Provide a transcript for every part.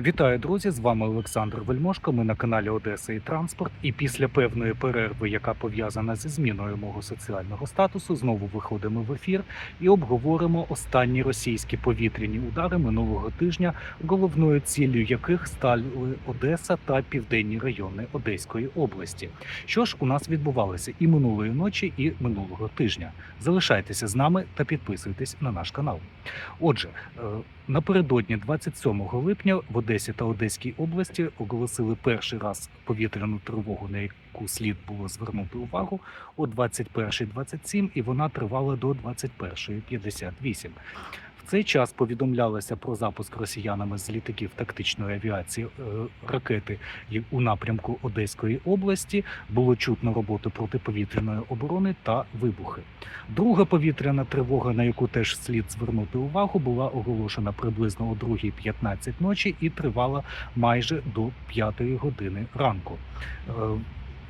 Вітаю, друзі! З вами Олександр Вельмошко. Ми на каналі Одеса і Транспорт. І після певної перерви, яка пов'язана зі зміною мого соціального статусу, знову виходимо в ефір і обговоримо останні російські повітряні удари минулого тижня, головною ціллю яких стали Одеса та південні райони Одеської області. Що ж у нас відбувалося і минулої ночі, і минулого тижня. Залишайтеся з нами та підписуйтесь на наш канал. Отже, е, напередодні 27 липня в Одесі та Одеській області оголосили перший раз повітряну тривогу, на яку слід було звернути увагу о 21.27, і вона тривала до 21.58. Цей час повідомлялося про запуск росіянами з літаків тактичної авіації е, ракети у напрямку Одеської області. Було чутно роботу протиповітряної оборони та вибухи. Друга повітряна тривога, на яку теж слід звернути увагу, була оголошена приблизно о 2.15 ночі і тривала майже до 5 години ранку.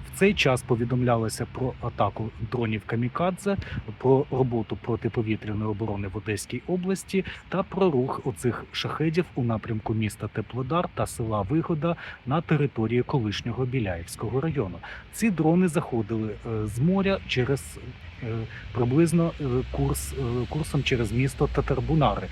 В цей час повідомлялося про атаку дронів Камікадзе, про роботу протиповітряної оборони в Одеській області та про рух оцих шахедів у напрямку міста Теплодар та села Вигода на території колишнього Біляївського району. Ці дрони заходили е, з моря через приблизно е, курс е, курсом через місто Татарбунари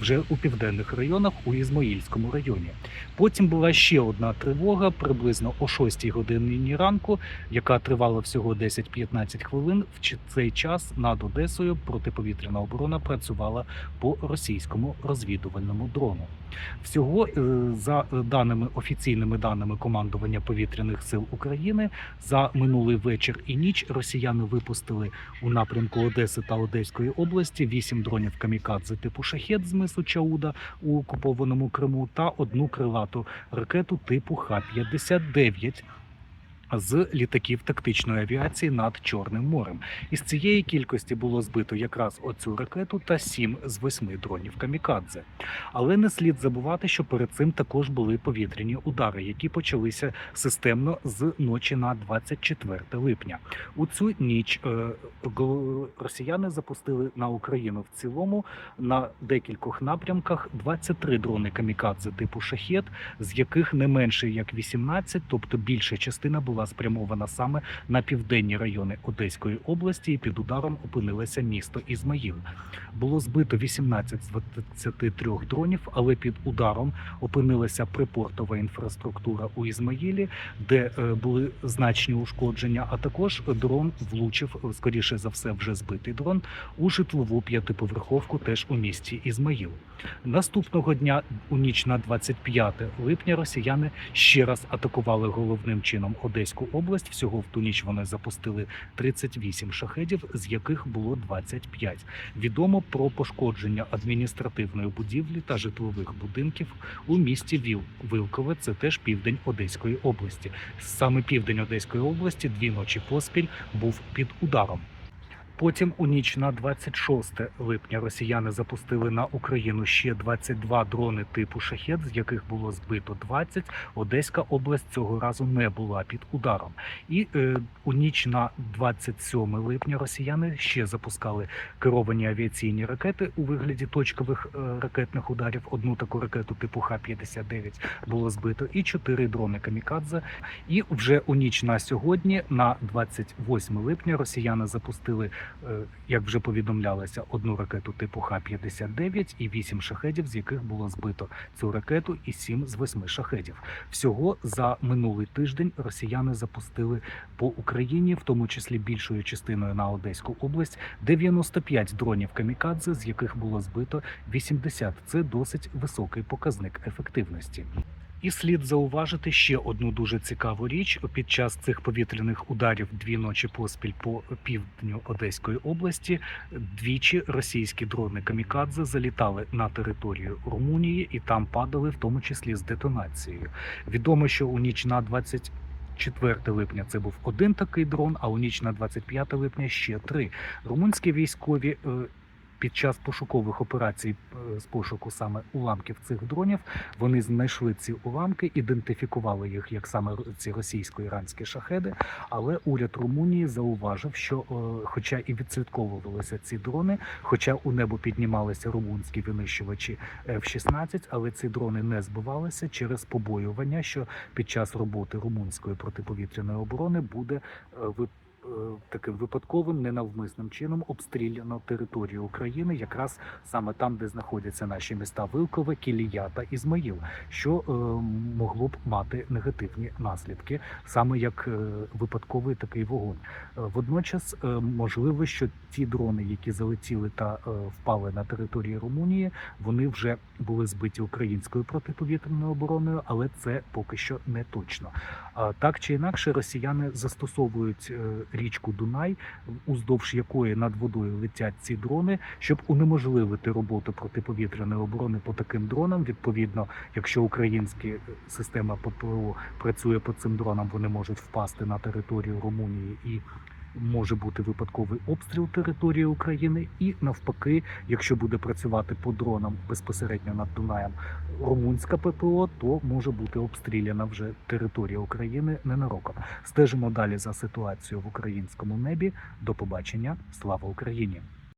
вже у південних районах у Ізмаїльському районі. Потім була ще одна тривога приблизно о 6 годині ранку, яка тривала всього 10-15 хвилин. В цей час над Одесою протиповітряна оборона працювала по російському розвідувальному дрону. Всього е, за даними офіційними даними командування повітряних сил України за минулий вечір і ніч росіяни випустили у напрямку Одеси та Одеської області вісім дронів камікадзе типу шахет з мису Чауда у окупованому Криму та одну крилату ракету типу Х-59 з літаків тактичної авіації над Чорним морем. Із цієї кількості було збито якраз оцю ракету та сім з восьми дронів камікадзе. Але не слід забувати, що перед цим також були повітряні удари, які почалися системно з ночі на 24 липня. У цю ніч е, росіяни запустили на Україну в цілому на декількох напрямках 23 дрони камікадзе типу шахет, з яких не менше як 18, тобто більша частина була спрямована саме на південні райони Одеської області, і під ударом опинилося місто Ізмаїл. Було збито 18 з 23 дронів, але під ударом опинилася припортова інфраструктура у Ізмаїлі, де е, були значні ушкодження. А також дрон влучив, е, скоріше за все, вже збитий дрон у житлову п'ятиповерховку, теж у місті Ізмаїл. Наступного дня, у ніч на 25 липня, росіяни ще раз атакували головним чином Одеську область. Всього в ту ніч вони запустили 38 шахедів, з яких було 25. Відомо про пошкодження адміністративної будівлі та житлових будинків у місті Віл Вилкове. Це теж південь Одеської області. Саме південь Одеської області дві ночі поспіль був під ударом. Потім у ніч на 26 липня росіяни запустили на Україну ще 22 дрони типу шахет, з яких було збито 20. Одеська область цього разу не була під ударом. І е, у ніч на 27 липня росіяни ще запускали керовані авіаційні ракети у вигляді точкових е, ракетних ударів. Одну таку ракету типу Х-59 було збито, і чотири дрони камікадзе. І вже у ніч на сьогодні, на 28 липня, росіяни запустили, як вже повідомлялося, одну ракету типу Х-59 і вісім шахедів, з яких було збито цю ракету, і сім з восьми шахедів. Всього за минулий тиждень росіяни запустили по Україні, в тому числі більшою частиною на Одеську область, 95 дронів камікадзе, з яких було збито 80. Це досить високий показник ефективності. І слід зауважити ще одну дуже цікаву річ. Під час цих повітряних ударів дві ночі поспіль по півдню Одеської області двічі російські дрони камікадзе залітали на територію Румунії і там падали, в тому числі з детонацією. Відомо, що у ніч на 20 4 липня це був один такий дрон, а у ніч на 25 липня ще три. Румунські військові е, під час пошукових операцій е, з пошуку саме уламків цих дронів вони знайшли ці уламки, ідентифікували їх як саме ці російсько-іранські шахеди. Але уряд Румунії зауважив, що, е, хоча і відслідковувалися ці дрони, хоча у небо піднімалися румунські винищувачі F-16, але ці дрони не збивалися через побоювання, що під час роботи румунської протиповітряної оборони буде е, таким випадковим ненавмисним чином обстріляно територію України, якраз саме там, де знаходяться наші міста Вилкове, Кілія та Ізмаїл, що е, могло б мати негативні наслідки, саме як е, випадковий такий вогонь. Е, Водночас е, можливо, що ті дрони, які залетіли та е, впали на території Румунії, вони вже були збиті українською протиповітряною обороною, але це поки що не точно. А так чи інакше, росіяни застосовують е, річку Дунай, уздовж якої над водою летять ці дрони, щоб унеможливити роботу протиповітряної оборони по таким дронам. Відповідно, якщо українська система ППО працює по цим дронам, вони можуть впасти на територію Румунії і. Може бути випадковий обстріл території України, і навпаки, якщо буде працювати по дронам безпосередньо над Дунаєм румунська ППО, то може бути обстріляна вже територія України ненароком. Стежимо далі за ситуацією в українському небі. До побачення. Слава Україні!